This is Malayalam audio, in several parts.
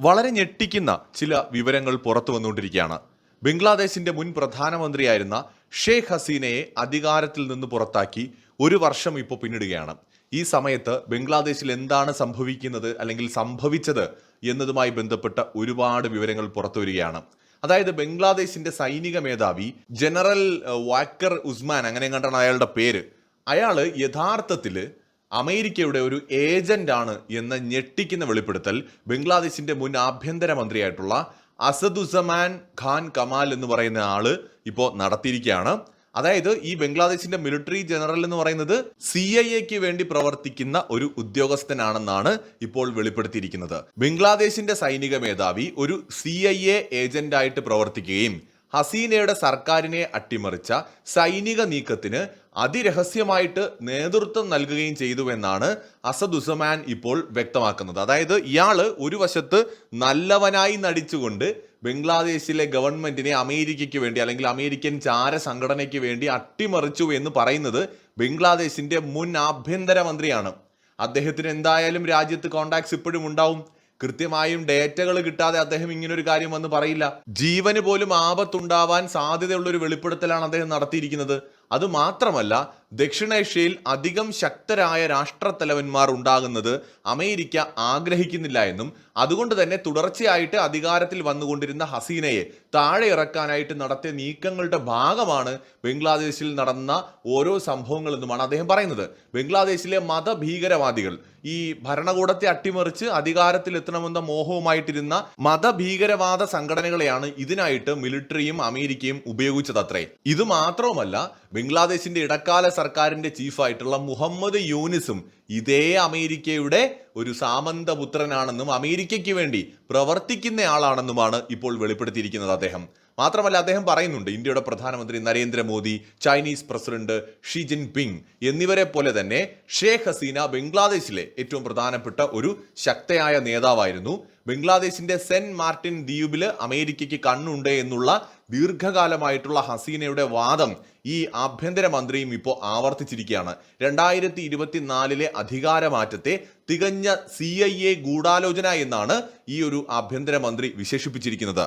വളരെ ഞെട്ടിക്കുന്ന ചില വിവരങ്ങൾ പുറത്തു വന്നുകൊണ്ടിരിക്കുകയാണ്. ബംഗ്ലാദേശിന്റെ മുൻ പ്രധാനമന്ത്രിയായിരുന്ന ഷേഖ് ഹസീനയെ അധികാരത്തിൽ നിന്ന് പുറത്താക്കി ഒരു വർഷം ഇപ്പോൾ പിന്നിടുകയാണ്. ഈ സമയത്ത് ബംഗ്ലാദേശിൽ എന്താണ് സംഭവിക്കുന്നത് അല്ലെങ്കിൽ സംഭവിച്ചത് എന്നതുമായി ബന്ധപ്പെട്ട ഒരുപാട് വിവരങ്ങൾ പുറത്തു വരികയാണ്. അതായത് ബംഗ്ലാദേശിന്റെ സൈനിക മേധാവി ജനറൽ വാക്കർ ഉസ്മാൻ അങ്ങനെ കണ്ടാണ് അയാളുടെ പേര്. അയാൾ യഥാർത്ഥത്തിൽ അമേരിക്കയുടെ ഒരു ഏജന്റാണ് എന്ന് ഞെട്ടിക്കുന്ന വെളിപ്പെടുത്തൽ ബംഗ്ലാദേശിന്റെ മുൻ ആഭ്യന്തരമന്ത്രിയായിട്ടുള്ള അസദുസമാൻ ഖാൻ കമാൽ എന്ന് പറയുന്ന ആൾ ഇപ്പോൾ നടത്തിയിരിക്കുകയാണ്. അതായത് ഈ ബംഗ്ലാദേശിന്റെ മിലിറ്ററി ജനറൽ എന്ന് പറയുന്നത് സി ഐ എക്ക് വേണ്ടി പ്രവർത്തിക്കുന്ന ഒരു ഉദ്യോഗസ്ഥനാണെന്നാണ് ഇപ്പോൾ വെളിപ്പെടുത്തിയിരിക്കുന്നത്. ബംഗ്ലാദേശിന്റെ സൈനിക മേധാവി ഒരു സി ഐ എ ഏജന്റായിട്ട് പ്രവർത്തിക്കുകയും ഹസീനയുടെ സർക്കാരിനെ അട്ടിമറിച്ച സൈനിക നീക്കത്തിന് അതിരഹസ്യമായിട്ട് നേതൃത്വം നൽകുകയും ചെയ്തുവെന്നാണ് അസദുസമാൻ ഇപ്പോൾ വ്യക്തമാക്കുന്നത്. അതായത് ഇയാൾ ഒരു വശത്ത് നല്ലവനായി നടിച്ചുകൊണ്ട് ബംഗ്ലാദേശിലെ ഗവൺമെന്റിനെ അമേരിക്കയ്ക്ക് വേണ്ടി അല്ലെങ്കിൽ അമേരിക്കൻ ചാര സംഘടനയ്ക്ക് വേണ്ടി അട്ടിമറിച്ചു എന്ന് പറയുന്നത് ബംഗ്ലാദേശിന്റെ മുൻ ആഭ്യന്തരമന്ത്രിയാണ്. അദ്ദേഹത്തിന് എന്തായാലും രാജ്യത്ത് കോണ്ടാക്ട്സ് ഇപ്പോഴും ഉണ്ടാവും. കൃത്യമായും ഡേറ്റകൾ കിട്ടാതെ അദ്ദേഹം ഇങ്ങനൊരു കാര്യം വന്ന് പറയില്ല. ജീവന് പോലും ആപത്തുണ്ടാവാൻ സാധ്യതയുള്ള ഒരു വെളിപ്പെടുത്തലാണ് അദ്ദേഹം നടത്തിയിരിക്കുന്നത്. അത് മാത്രമല്ല ദക്ഷിണേഷ്യയിൽ അധികം ശക്തരായ രാഷ്ട്രത്തലവന്മാർ ഉണ്ടാകുന്നത് അമേരിക്ക ആഗ്രഹിക്കുന്നില്ല എന്നും അതുകൊണ്ട് തന്നെ തുടർച്ചയായിട്ട് അധികാരത്തിൽ വന്നുകൊണ്ടിരുന്ന ഹസീനയെ താഴെ ഇറക്കാനായിട്ട് നടത്തിയ നീക്കങ്ങളുടെ ഭാഗമാണ് ബംഗ്ലാദേശിൽ നടന്ന ഓരോ സംഭവങ്ങളെന്നുമാണ് അദ്ദേഹം പറയുന്നത്. ബംഗ്ലാദേശിലെ മതഭീകരവാദികൾ ഈ ഭരണകൂടത്തെ അട്ടിമറിച്ച് അധികാരത്തിൽ എത്തണമെന്ന മോഹവുമായിട്ടിരുന്ന മതഭീകരവാദ സംഘടനകളെയാണ് ഇതിനായിട്ട് മിലിറ്ററിയും അമേരിക്കയും ഉപയോഗിച്ചത് അത്രേ ഇത് മാത്രവുമല്ല ബംഗ്ലാദേശിന്റെ ഇടക്കാല സർക്കാരിന്റെ ചീഫായിട്ടുള്ള മുഹമ്മദ് യൂനിസും ഇതേ അമേരിക്കയുടെ ഒരു സാമന്തപുത്രനാണെന്നും അമേരിക്കയ്ക്ക് വേണ്ടി പ്രവർത്തിക്കുന്ന ആളാണെന്നുമാണ് ഇപ്പോൾ വെളിപ്പെടുത്തിയിരിക്കുന്നത് അദ്ദേഹം. മാത്രമല്ല അദ്ദേഹം പറയുന്നുണ്ട് ഇന്ത്യയുടെ പ്രധാനമന്ത്രി നരേന്ദ്രമോദി ചൈനീസ് പ്രസിഡന്റ് ഷി ജിൻ പിങ് എന്നിവരെ പോലെ തന്നെ ഷേഖ് ഹസീന ബംഗ്ലാദേശിലെ ഏറ്റവും പ്രധാനപ്പെട്ട ഒരു ശക്തയായ നേതാവായിരുന്നു. ബംഗ്ലാദേശിന്റെ സെന്റ് മാർട്ടിൻ ദ്വീപിൽ അമേരിക്കയ്ക്ക് കണ്ണുണ്ട് എന്നുള്ള ദീർഘകാലമായിട്ടുള്ള ഹസീനയുടെ വാദം ഈ ആഭ്യന്തരമന്ത്രിയും ഇപ്പോൾ ആവർത്തിച്ചിരിക്കുകയാണ്. രണ്ടായിരത്തി ഇരുപത്തിനാലിലെ അധികാരമാറ്റത്തെ തികഞ്ഞ സി ഐ എ ഗൂഢാലോചന എന്നാണ് ഈ ഒരു ആഭ്യന്തരമന്ത്രി വിശേഷിപ്പിച്ചിരിക്കുന്നത്.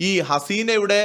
ഈ ഹസീനയുടെ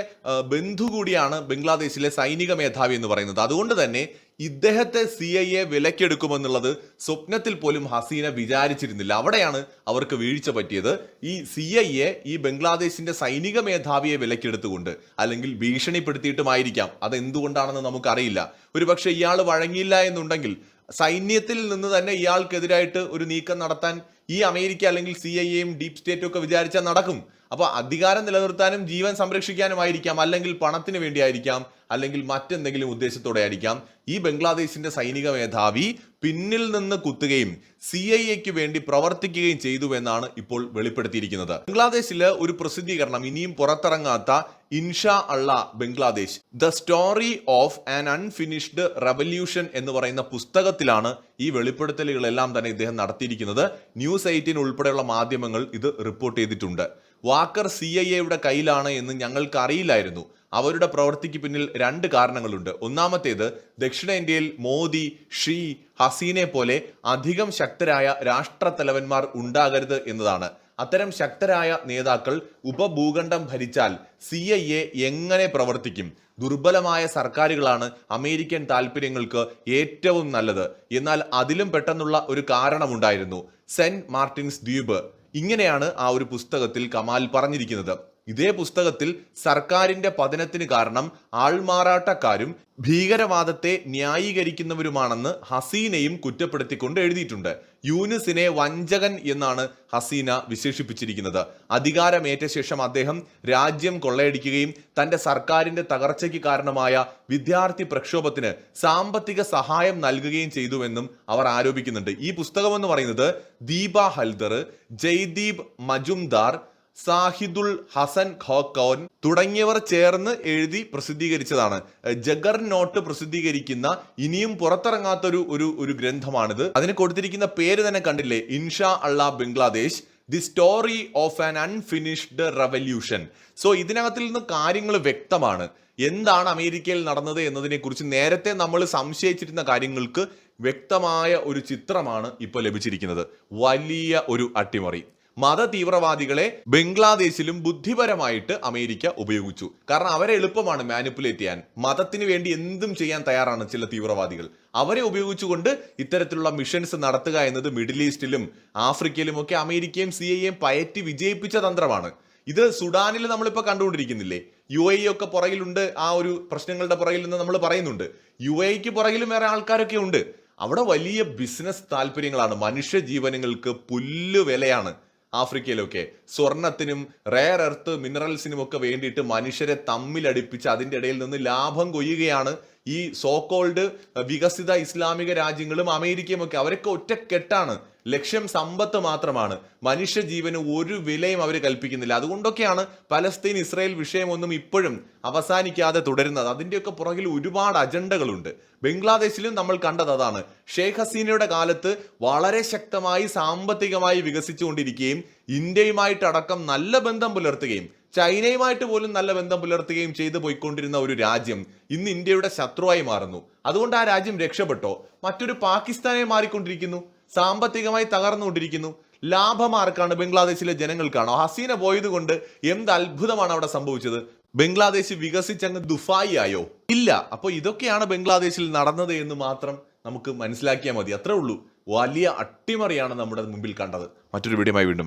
ബന്ധു കൂടിയാണ് ബംഗ്ലാദേശിലെ സൈനിക മേധാവി എന്ന് പറയുന്നത്. അതുകൊണ്ട് തന്നെ ഇദ്ദേഹത്തെ സി ഐ എ വിലക്കെടുക്കുമെന്നുള്ളത് സ്വപ്നത്തിൽ പോലും ഹസീന വിചാരിച്ചിരുന്നില്ല. അവിടെയാണ് അവർക്ക് വീഴ്ച പറ്റിയത്. ഈ സി ഐ എ ഈ ബംഗ്ലാദേശിന്റെ സൈനിക മേധാവിയെ വിലക്കെടുത്തുകൊണ്ട് അല്ലെങ്കിൽ ഭീഷണിപ്പെടുത്തിയിട്ടുമായിരിക്കാം. അതെന്തുകൊണ്ടാണെന്ന് നമുക്കറിയില്ല. ഒരുപക്ഷെ ഇയാൾ വഴങ്ങിയില്ല എന്നുണ്ടെങ്കിൽ സൈന്യത്തിൽ നിന്ന് തന്നെ ഇയാൾക്കെതിരായിട്ട് ഒരു നീക്കം നടത്താൻ ഈ അമേരിക്ക അല്ലെങ്കിൽ സി ഐ എയും ഡീപ് സ്റ്റേറ്റും ഒക്കെ വിചാരിച്ചാൽ നടക്കും. അപ്പോൾ അധികാരം നിലനിർത്താനും ജീവൻ സംരക്ഷിക്കാനുമായിരിക്കാം അല്ലെങ്കിൽ പണത്തിന് വേണ്ടിയായിരിക്കാം. അല്ലെങ്കിൽ മറ്റെന്തെങ്കിലും ഉദ്ദേശത്തോടെ ആയിരിക്കാം. ഈ ബംഗ്ലാദേശിന്റെ സൈനിക മേധാവി പിന്നിൽ നിന്ന് കുത്തുകയും സി ഐ എക്ക് വേണ്ടി പ്രവർത്തിക്കുകയും ചെയ്തു എന്നാണ് ഇപ്പോൾ വെളിപ്പെടുത്തിയിരിക്കുന്നത്. ബംഗ്ലാദേശിൽ ഒരു പ്രസിദ്ധീകരണം ഇനിയും പുറത്തിറങ്ങാത്ത ഇൻഷാ അള്ള Bangladesh the story of an unfinished revolution എന്ന് പറയുന്ന പുസ്തകത്തിലാണ് ഈ വെളിപ്പെടുത്തലുകളെല്ലാം തന്നെ ഇദ്ദേഹം നടത്തിയിരിക്കുന്നത്. ന്യൂസ് എയ്റ്റീൻ ഉൾപ്പെടെയുള്ള മാധ്യമങ്ങൾ ഇത് റിപ്പോർട്ട് ചെയ്തിട്ടുണ്ട്. വാക്കർ സി ഐ എയുടെ കയ്യിലാണ് എന്ന് ഞങ്ങൾക്ക് അറിയില്ലായിരുന്നു അവരുടെ പ്രവൃത്തിക്ക് പിന്നിൽ രണ്ട് കാരണങ്ങളുണ്ട്. ഒന്നാമത്തേത് ദക്ഷിണേന്ത്യയിൽ മോദി ഷീ ഹസീനെ പോലെ അധികം ശക്തരായ രാഷ്ട്രത്തലവന്മാർ ഉണ്ടാകരുത് എന്നതാണ്. അത്തരം ശക്തരായ നേതാക്കൾ ഉപഭൂഖണ്ഡം ഭരിച്ചാൽ സി ഐ എ എങ്ങനെ പ്രവർത്തിക്കും? ദുർബലമായ സർക്കാരുകളാണ് അമേരിക്കൻ താല്പര്യങ്ങൾക്ക് ഏറ്റവും നല്ലത്. എന്നാൽ അതിലും പെട്ടെന്നുള്ള ഒരു കാരണമുണ്ടായിരുന്നു. സെന്റ് മാർട്ടിൻസ് ദ്വീപ്. ഇങ്ങനെയാണ് ആ ഒരു പുസ്തകത്തിൽ കമാൽ പറഞ്ഞിരിക്കുന്നത്. ഇതേ പുസ്തകത്തിൽ സർക്കാരിന്റെ പതനത്തിന് കാരണം ആൾമാറാട്ടക്കാരും ഭീകരവാദത്തെ ന്യായീകരിക്കുന്നവരുമാണെന്ന് ഹസീനയും കുറ്റപ്പെടുത്തിക്കൊണ്ട് എഴുതിയിട്ടുണ്ട്. യൂനിസിനെ വഞ്ചകൻ എന്നാണ് ഹസീന വിശേഷിപ്പിച്ചിരിക്കുന്നത്. അധികാരമേറ്റ ശേഷം അദ്ദേഹം രാജ്യം കൊള്ളയടിക്കുകയും തന്റെ സർക്കാരിന്റെ തകർച്ചയ്ക്ക് കാരണമായ വിദ്യാർത്ഥി പ്രക്ഷോഭത്തിന് സാമ്പത്തിക സഹായം നൽകുകയും ചെയ്തുവെന്നും അവർ ആരോപിക്കുന്നുണ്ട്. ഈ പുസ്തകം എന്ന് പറയുന്നത് ദീപ ഹൽദർ ജയ്ദീപ് മജുംദാർ സാഹിദുൽ ഹസൻ ഖോക്കോൻ തുടങ്ങിയവർ ചേർന്ന് എഴുതി പ്രസിദ്ധീകരിച്ചതാണ്. ജഗർ നോട്ട് പ്രസിദ്ധീകരിക്കുന്ന ഇനിയും പുറത്തിറങ്ങാത്തൊരു ഒരു ഒരു ഗ്രന്ഥമാണിത്. അതിന് കൊടുത്തിരിക്കുന്ന പേര് തന്നെ കണ്ടില്ലേ? ഇൻഷാ അള്ള Bangladesh the story of an unfinished revolution. So ഇതിനകത്തിൽ നിന്ന് കാര്യങ്ങൾ വ്യക്തമാണ്. എന്താണ് അമേരിക്കയിൽ നടന്നത് എന്നതിനെക്കുറിച്ച് നേരത്തെ നമ്മൾ സംശയിച്ചിരുന്ന കാര്യങ്ങൾക്ക് വ്യക്തമായ ഒരു ചിത്രമാണ് ഇപ്പോൾ ലഭിച്ചിരിക്കുന്നത്. വലിയ ഒരു അട്ടിമറി. മത തീവ്രവാദികളെ ബംഗ്ലാദേശിലും ബുദ്ധിപരമായിട്ട് അമേരിക്ക ഉപയോഗിച്ചു. കാരണം അവരെ എളുപ്പമാണ് മാനിപ്പുലേറ്റ് ചെയ്യാൻ. മതത്തിന് വേണ്ടി എന്തും ചെയ്യാൻ തയ്യാറാണ് ചില തീവ്രവാദികൾ. അവരെ ഉപയോഗിച്ചുകൊണ്ട് ഇത്തരത്തിലുള്ള മിഷൻസ് നടത്തുക എന്നത് മിഡിൽ ഈസ്റ്റിലും ആഫ്രിക്കയിലും ഒക്കെ അമേരിക്കയും സി ഐയും പയറ്റി വിജയിപ്പിച്ച തന്ത്രമാണ്. ഇത് സുഡാനിൽ നമ്മളിപ്പോൾ കണ്ടുകൊണ്ടിരിക്കുന്നില്ലേ? യു എ ഒക്കെ പുറകിലുണ്ട്. ആ ഒരു പ്രശ്നങ്ങളുടെ പുറകിൽ നിന്ന് നമ്മൾ പറയുന്നുണ്ട്. യു എക്ക് പുറകിലും വേറെ ആൾക്കാരൊക്കെ ഉണ്ട്. അവിടെ വലിയ ബിസിനസ് താല്പര്യങ്ങളാണ്. മനുഷ്യ ജീവനങ്ങൾക്ക് പുല്ല് വിലയാണ്. ആഫ്രിക്കയിലൊക്കെ. സ്വർണത്തിനും റെയർ എർത്ത് മിനറൽസിനും ഒക്കെ വേണ്ടിയിട്ട് മനുഷ്യരെ തമ്മിലടിപ്പിച്ച് അതിന്റെ ഇടയിൽ നിന്ന് ലാഭം കൊയ്യുകയാണ് ഈ സോക്കോൾഡ് വികസിത ഇസ്ലാമിക രാജ്യങ്ങളും അമേരിക്കയും ഒക്കെ അവരൊക്കെ ഒറ്റക്കെട്ടാണ്. ലക്ഷ്യം സമ്പത്ത് മാത്രമാണ്. മനുഷ്യ ജീവന് ഒരു വിലയും അവർ കൽപ്പിക്കുന്നില്ല. അതുകൊണ്ടൊക്കെയാണ് പലസ്തീൻ ഇസ്രായേൽ വിഷയമൊന്നും ഇപ്പോഴും അവസാനിക്കാതെ തുടരുന്നത്. അതിന്റെയൊക്കെ പുറകിൽ ഒരുപാട് അജണ്ടകളുണ്ട്. ബംഗ്ലാദേശിലും നമ്മൾ കണ്ടത് അതാണ്. ഷെയ്ഖ് ഹസീനയുടെ കാലത്ത് വളരെ ശക്തമായി സാമ്പത്തികമായി വികസിച്ചുകൊണ്ടിരിക്കുകയും ഇന്ത്യയുമായിട്ടടക്കം നല്ല ബന്ധം പുലർത്തുകയും ചൈനയുമായിട്ട് പോലും നല്ല ബന്ധം പുലർത്തുകയും ചെയ്തു പോയിക്കൊണ്ടിരുന്ന ഒരു രാജ്യം ഇന്ന് ഇന്ത്യയുടെ ശത്രുവായി മാറുന്നു. അതുകൊണ്ട് ആ രാജ്യം രക്ഷപ്പെട്ടോ? മറ്റൊരു പാകിസ്ഥാനെ മാറിക്കൊണ്ടിരിക്കുന്നു. സാമ്പത്തികമായി തകർന്നുകൊണ്ടിരിക്കുന്നു. ലാഭമാർക്കാണ് ബംഗ്ലാദേശിലെ ജനങ്ങൾക്കാണോ? ഹസീന പോയത് കൊണ്ട് എന്ത് അത്ഭുതമാണ് അവിടെ സംഭവിച്ചത്? ബംഗ്ലാദേശ് വികസിച്ചങ്ങ് ദുഫായി ആയോ? ഇല്ല. അപ്പൊ ഇതൊക്കെയാണ് ബംഗ്ലാദേശിൽ നടന്നത് എന്ന് മാത്രം നമുക്ക് മനസ്സിലാക്കിയാൽ മതി. അത്രേ ഉള്ളൂ. വലിയ അട്ടിമറിയാണ് നമ്മുടെ മുമ്പിൽ കണ്ടത്. മറ്റൊരു വീഡിയോമായി വീണ്ടും.